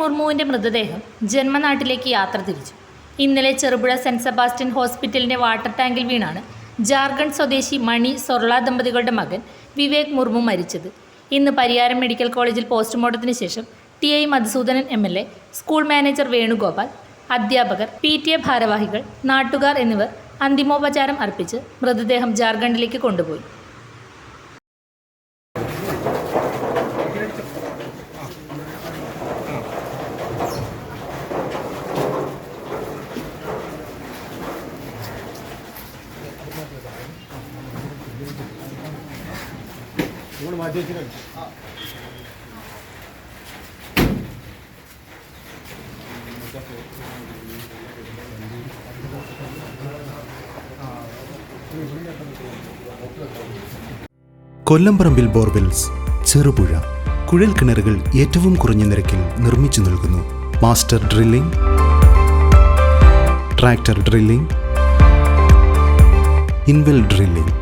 മുർമുവിന്റെ മൃതദേഹം ജന്മനാട്ടിലേക്ക് യാത്ര തിരിച്ചു. ഇന്നലെ ചെറുപുഴ സെന്റ് സെബാസ്റ്റ്യൻ ഹോസ്പിറ്റലിന്റെ വാട്ടർ ടാങ്കിൽ വീണാണ് ജാർഖണ്ഡ് സ്വദേശി മണി സൊർള ദമ്പതികളുടെ മകൻ വിവേക് മുർമു മരിച്ചത്. ഇന്ന് പരിയാരം മെഡിക്കൽ കോളേജിൽ പോസ്റ്റ്മോർട്ടത്തിന് ശേഷം T I Madhusoodanan M L A school manager Venugopal അധ്യാപകർ പി ടി എ ഭാരവാഹികൾ നാട്ടുകാർ എന്നിവർ അന്തിമോപചാരം അർപ്പിച്ച് മൃതദേഹം ജാർഖണ്ഡിലേക്ക് കൊണ്ടുപോയി. ഇങ്ങോട്ട് മാറ്റി കൊല്ലംപറമ്പിൽ ബോർവെൽസ് ചെറുപുഴ കുഴൽ കിണറുകൾ ഏറ്റവും കുറഞ്ഞ നിരക്കിൽ നിർമ്മിച്ചു നൽകുന്നു. Master drilling tractor drilling inwell drilling.